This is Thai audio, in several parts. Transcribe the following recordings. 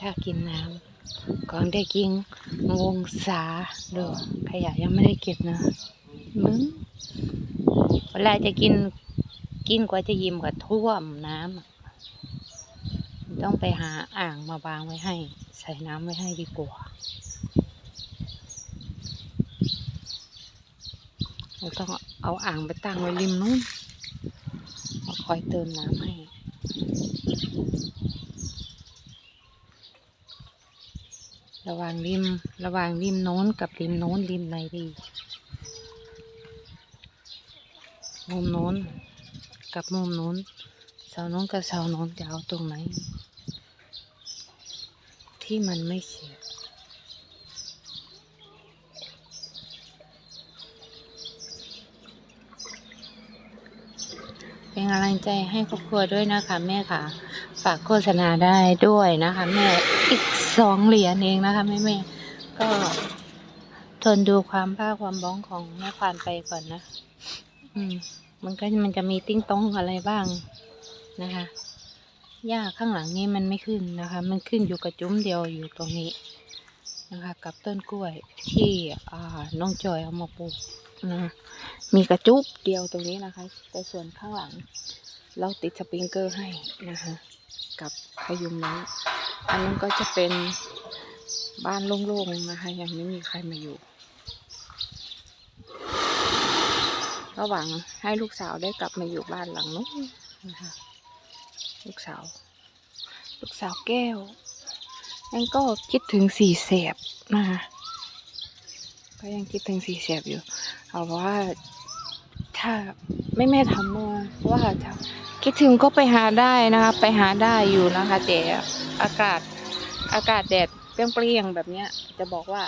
ถ้ากินน้ำก่อนได้กินงงสาเด้อขยะยังไม่ได้เก็บนะมึงเวลาจะกินกินกว่าจะยิ้มกว่าท่วมน้ำอะต้องไปหาอ่างมาวางไว้ให้ ใส่น้ำไว้ให้ดีกว่าเราต้องเอาอ่างไปตั้งไว้ริมนู้นมา คอยเติมน้ำให้ ระหว่างริม ระหว่างริมโน้นกับริมโน้นริมไหนดี มุมโน้นกับมุมโน้นเสาโน้นกับเสาโน้นจะเอาตรงไหน ที่มันไม่เฉีย เป็นกำลังใจให้ครอบครัวด้วยนะคะแม่ค่ะ ฝากโฆษณาได้ด้วยนะคะ แม่อีกสองเหรียญเองนะคะแม่แม่ก็ทนดูความบ้าความบ้องของแม่ควานไปก่อนนะ อืม มันก็มันจะมีติ้งต้องอะไรบ้างนะคะหญ้าข้างหลังนี้มันไม่ขึ้นนะคะ มันขึ้นอยู่กับจุ้มเดียวอยู่ตรงนี้ นะคะ กับต้นกล้วยที่น้องจอยเอามาปลูกนะมีกระจุบเดียวตรงนี้นะคะ แต่ส่วนข้างหลัง เราติดสปริงเกอร์ให้นะคะกับพยุงน้อันนั้นก็จะเป็นบ้านโล่งๆนะคะ ยังไม่มีใครมาอยู่ก็หวังให้ลูกสาวได้กลับมาอยู่บ้านหลังนู้นนะคะ ลูกสาว ลูกสาวแก้ว ยังก็คิดถึงสี่เสียบนะคะก็ยังคิดถึงสี่เสียบอยู่เอาว่าถ้าไม่แม่ทำมาว่าถ้าคิดถึงก็ไปหาได้นะคะ ไปหาได้อยู่นะคะแต่อากาศอากาศแดดเปรี้ยงๆแบบเนี้ย จะบอกว่า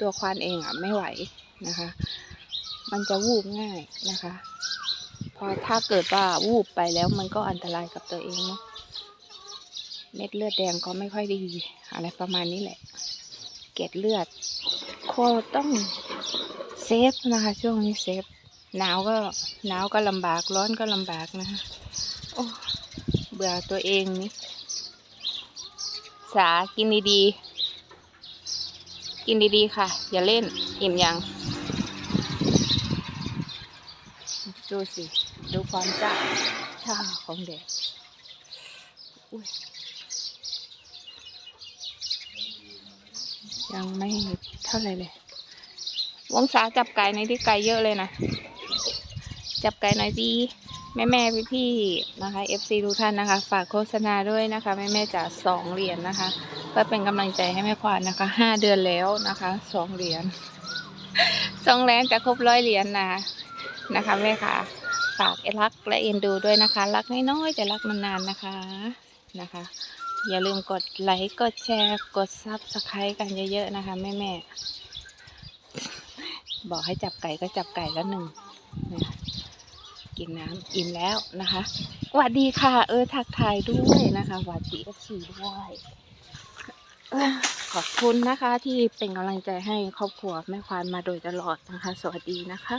ตัวควานเองอะไม่ไหวนะคะ มันจะวูบง่ายนะคะ พอถ้าเกิดว่าวูบไปแล้วมันก็อันตรายกับตัวเองเนาะ เม็ดเลือดแดงก็ไม่ค่อยดี อะไรประมาณนี้แหละ เกล็ดเลือดโคต้องเซฟนะคะ ช่วงนี้เซฟหนาวก็หนาวก็ลำบากร้อนก็ลำบากนะคะโอ้เบื่อตัวเองนี่สากินดีๆ กินดีๆ ค่ะ อย่าเล่นอิ่มยังดูสิ ดูความจ้าชาของเด็กอุ้ย ยังไม่เท่าไรเลย วงศาจับไก่ในอยที่ไก่เยอะเลยนะ จับไก่หน่อยดีแม่แม่พี่พี่นะคะ FC ทุกท่านนะคะ ฝากโฆษณาด้วยนะคะ แม่แม่จ๋าสองเหรียญนะคะเพื่อเป็นกำลังใจให้แม่ควานนะคะห้าเดือนแล้วนะคะสองเหรียญสองเหรียญจะครบร้อยเหรียญนะนะคะแม่ค่ะฝากรักและเอ็นดูด้วยนะคะ รักน้อยๆแต่รักนานๆนะคะนะคะ อย่าลืมกดไลค์กดแชร์กดซับสไครต์กันเยอะๆนะคะ แม่ๆบอกให้จับไก่ก็จับไก่แล้วหนึ่งนะคะกินน้ำอิ่มแล้วนะคะสวัสดีค่ะ เออทักทายด้วยนะคะสวัสดีเอฟซีด้วยขอบคุณนะคะที่เป็นกำลังใจให้ครอบครัวแม่ควานมาโดยตลอดนะคะ สวัสดีนะคะ